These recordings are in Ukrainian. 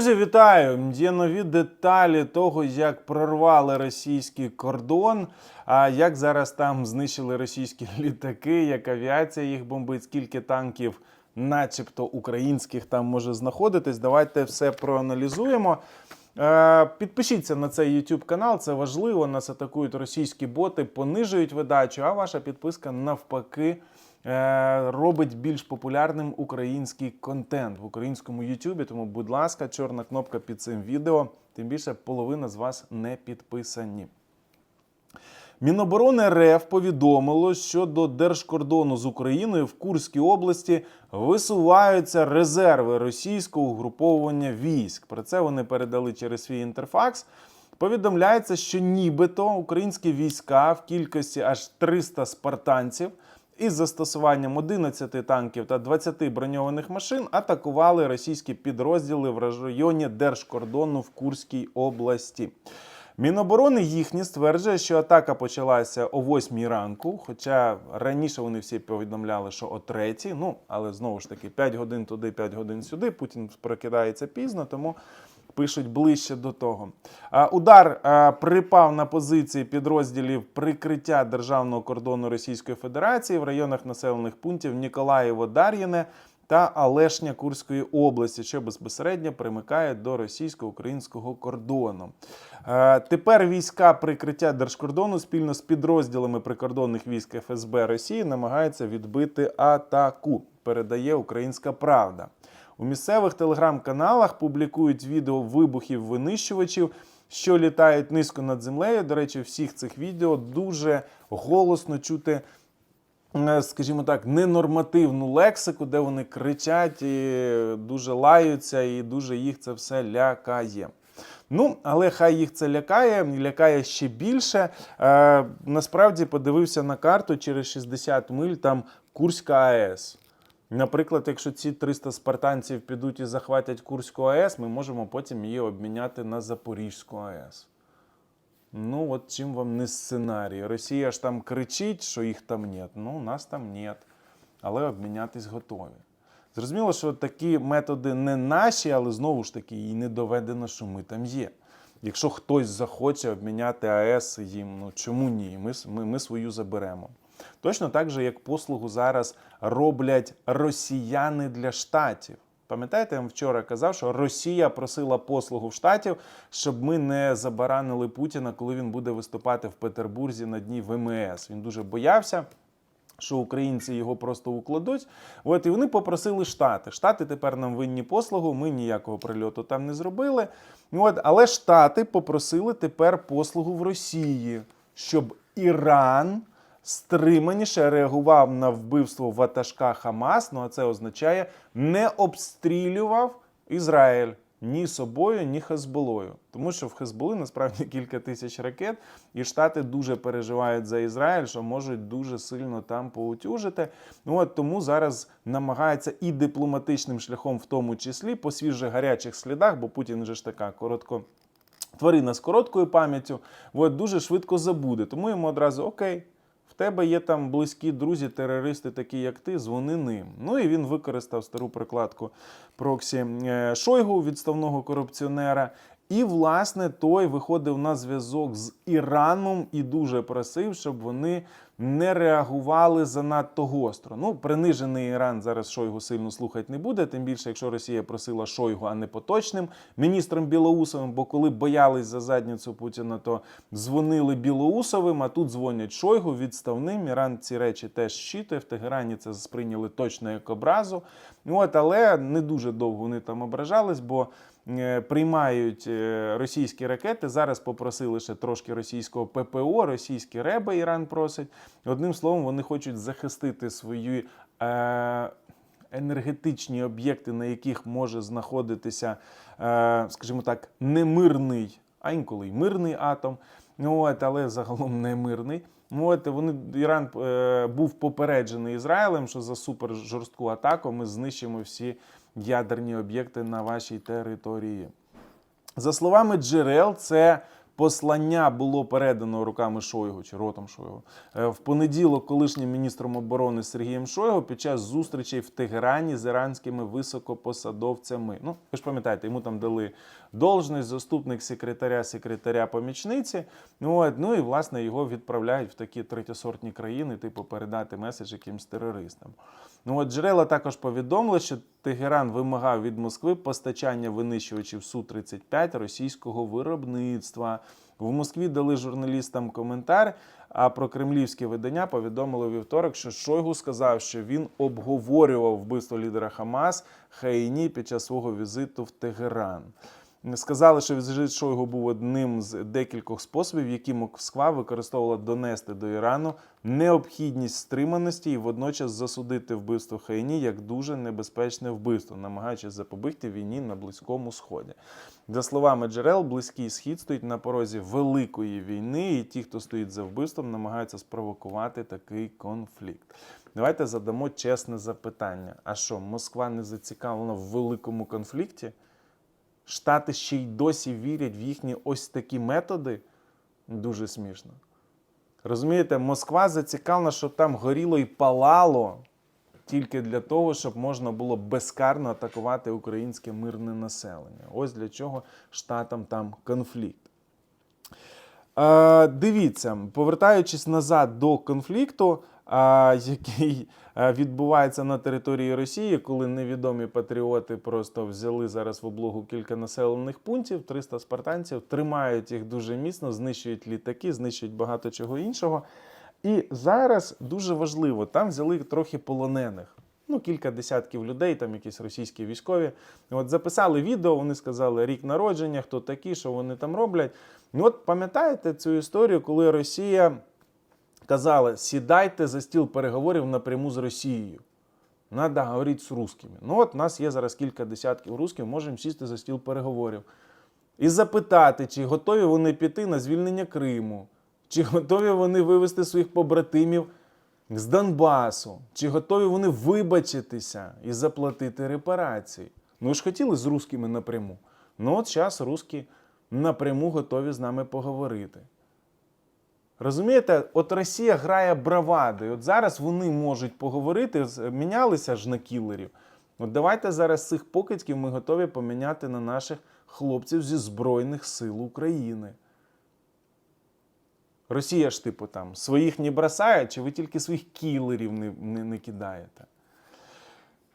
Друзі, вітаю! Є нові деталі того, як прорвали російський кордон. А як зараз там знищили російські літаки, як авіація їх бомбить, скільки танків, начебто українських, там може знаходитись. Давайте все проаналізуємо. Е, Підпишіться на цей YouTube канал, це важливо. Нас атакують російські боти, понижують видачу, а ваша підписка навпаки робить більш популярним український контент в українському YouTube. Тому, будь ласка, чорна кнопка під цим відео. Тим більше половина з вас не підписані. Міноборони РФ повідомило, що до держкордону з Україною в Курській області висуваються резерви російського угруповування військ. Про це вони передали через свій інтерфакс. Повідомляється, що нібито українські війська в кількості аж 300 спартанців із застосуванням 11 танків та 20 броньованих машин атакували російські підрозділи в районі держкордону в Курській області. Міноборони їхні стверджує, що атака почалася о 8 ранку, хоча раніше вони всі повідомляли, що о 3. Ну, але знову ж таки, 5 годин туди, 5 годин сюди. Путін прокидається пізно, тому пишуть ближче до того. Удар припав на позиції підрозділів прикриття державного кордону Російської Федерації в районах населених пунктів Ніколаєво, Дар'їне та Алешня Курської області, що безпосередньо примикає до російсько-українського кордону. Тепер війська прикриття держкордону спільно з підрозділами прикордонних військ ФСБ Росії намагаються відбити атаку. Передає Українська Правда. У місцевих телеграм-каналах публікують відео вибухів винищувачів, що літають низько над землею. До речі, всіх цих відео дуже голосно чути е, скажімо так, ненормативну лексику, де вони кричать і дуже лаються, і дуже їх це все лякає. Ну, але хай їх це лякає, лякає ще більше. Е, насправді подивився на карту через 60 миль там Курська АЕС. Наприклад, якщо ці 300 спартанців підуть і захватять Курську АЕС, ми можемо потім її обміняти на Запорізьку АЕС. Ну, от чим вам не сценарій. Росія ж там кричить, що їх там нет. Ну, нас там нет. Але обмінятись готові. Зрозуміло, що такі методи не наші, але знову ж таки і не доведено, що ми там є. Якщо хтось захоче обміняти АЕС їм, ну чому ні? Ми, ми, ми свою заберемо. Точно так же, як послугу зараз роблять росіяни для штатів. Пам'ятаєте, я вам вчора казав, що Росія просила послугу в штатів, щоб ми не забаранили Путіна, коли він буде виступати в Петербурзі на дні ВМС. Він дуже боявся. Що українці його просто укладуть. От і вони попросили Штати. Штати тепер нам винні послугу. Ми ніякого прильоту там не зробили. От, але Штати попросили тепер послугу в Росії, щоб Іран стриманіше реагував на вбивство ватажка Хамас. Ну а це означає не обстрілював Ізраїль ні собою, ні Хезболою. Тому що в Хезболи насправді кілька тисяч ракет, і Штати дуже переживають за Ізраїль, що можуть дуже сильно там поутюжити. Ну от тому зараз намагається і дипломатичним шляхом, в тому числі, по свіже гарячих слідах, бо Путін вже ж така коротко. Тварина з короткою пам'яттю, от дуже швидко забуде. Тому йому одразу окей, тебе є там близькі друзі, терористи, такі як ти, дзвони ним. Ну і він використав стару прикладку проксі е, Шойгу, відставного корупціонера. І, власне, той виходив на зв'язок з Іраном і дуже просив, щоб вони не реагували занадто гостро. Ну, принижений Іран зараз Шойгу сильно слухати не буде. Тим більше, якщо Росія просила Шойгу, а не поточним міністром Білоусовим. Бо коли боялись за задницю Путіна, то дзвонили Білоусовим, а тут дзвонять Шойгу відставним. Іран ці речі теж щитує. В Тегерані це сприйняли точно як образу. От, але не дуже довго вони там ображались, бо приймають е, російські ракети. Зараз попросили ще трошки російського ППО, російські реби Іран просить. Одним словом, вони хочуть захистити свої. Е, Енергетичні об'єкти, на яких може знаходитися, е, скажімо так, немирний, а інколи й мирний атом, ну, от, але загалом не мирний. Ну, От, вони, Іран е, був попереджений Ізраїлем, що за супер жорстку атаку ми знищимо всі ядерні об'єкти на вашій території. За словами джерел, це Послання було передано руками Шойгу чи ротом Шойгу. Е, В понеділок колишнім міністром оборони Сергієм Шойгу під час зустрічей в Тегерані з іранськими високопосадовцями. Ну, ви ж пам'ятаєте, йому там дали должність, заступник секретаря, секретаря помічниці. Ну, от, ну і власне його відправляють в такі третєсортні країни, типу передати меседж якимсь терористам. Ну от джерела також повідомили, що Тегеран вимагав від Москви постачання винищувачів Су-35 російського виробництва. В Москві дали журналістам коментар. А про кремлівське видання повідомили вівторок, що Шойгу сказав, що він обговорював вбивство лідера Хамас Хаїні під час свого візиту в Тегеран. Сказали, що візит Шойгу був одним з декількох способів, які Москва використовувала донести до Ірану необхідність стриманості і водночас засудити вбивство Хаїні як дуже небезпечне вбивство, намагаючись запобігти війні на Близькому Сході. За словами джерел, Близький Схід стоїть на порозі великої війни, і ті, хто стоїть за вбивством, намагаються спровокувати такий конфлікт. Давайте задамо чесне запитання: а що, Москва не зацікавлена в великому конфлікті? Штати ще й досі вірять в їхні ось такі методи. Дуже смішно. Розумієте, Москва зацікавлена, щоб там горіло і палало тільки для того, щоб можна було безкарно атакувати українське мирне населення. Ось для чого штатам там конфлікт. Е, дивіться, повертаючись назад до конфлікту, який е, відбувається на території Росії, коли невідомі патріоти просто взяли зараз в облогу кілька населених пунктів, 300 спартанців, тримають їх дуже міцно, знищують літаки, знищують багато чого іншого. І зараз дуже важливо, там взяли трохи полонених. Ну, кілька десятків людей, там якісь російські військові. От записали відео, вони сказали рік народження, хто такі, що вони там роблять. Ну, от пам'ятаєте цю історію, коли Росія казала: сідайте за стіл переговорів напряму з Росією. Надо говорити з русскими. Ну, от у нас є зараз кілька десятків русских, можемо сісти за стіл переговорів. І запитати, чи готові вони піти на звільнення Криму, чи готові вони вивести своїх побратимів з Донбасу, чи готові вони вибачитися і заплатити репарації. Ну, ж хотіли з русскими напряму. Ну, от зараз русські напряму готові з нами поговорити. Розумієте, от Росія грає бравади. От зараз вони можуть поговорити, мінялися ж на кілерів. От давайте зараз цих покидьків ми готові поміняти на наших хлопців зі Збройних сил України. Росія ж, типу, там своїх не бросає, чи ви тільки своїх кілерів не, не, не кидаєте?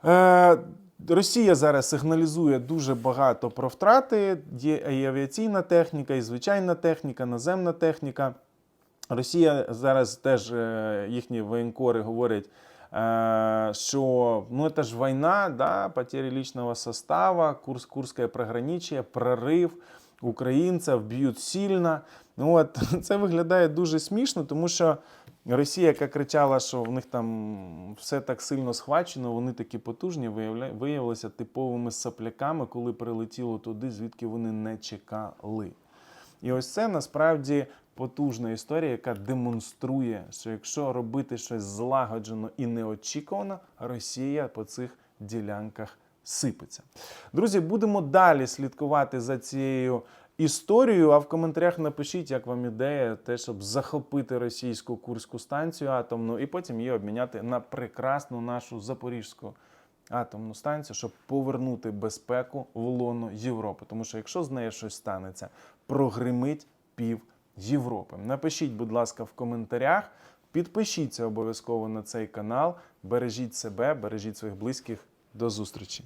Е, Росія зараз сигналізує дуже багато про втрати. Є і авіаційна техніка, і звичайна техніка, наземна техніка. Росія зараз теж е, їхні воєнкори говорять, е, що ну це ж війна, да, потери личного состава, Курс, Курське приграничье, прорив українців б'ють сильно. Ну от це виглядає дуже смішно, тому що Росія, яка кричала, що в них там все так сильно схвачено, вони такі потужні, виявилися типовими сапляками, коли прилетіло туди, звідки вони не чекали. І ось це насправді потужна історія, яка демонструє, що якщо робити щось злагоджено і неочікувано, Росія по цих ділянках сипеться. Друзі, будемо далі слідкувати за цією історією. А в коментарях напишіть, як вам ідея, те, щоб захопити російську курську станцію атомну і потім її обміняти на прекрасну нашу запорізьку атомну станцію, щоб повернути безпеку в лоно Європи. Тому що якщо з нею щось станеться, прогримить пів Європи. Напишіть, будь ласка, в коментарях. Підпишіться обов'язково на цей канал. Бережіть себе, бережіть своїх близьких. До зустрічі!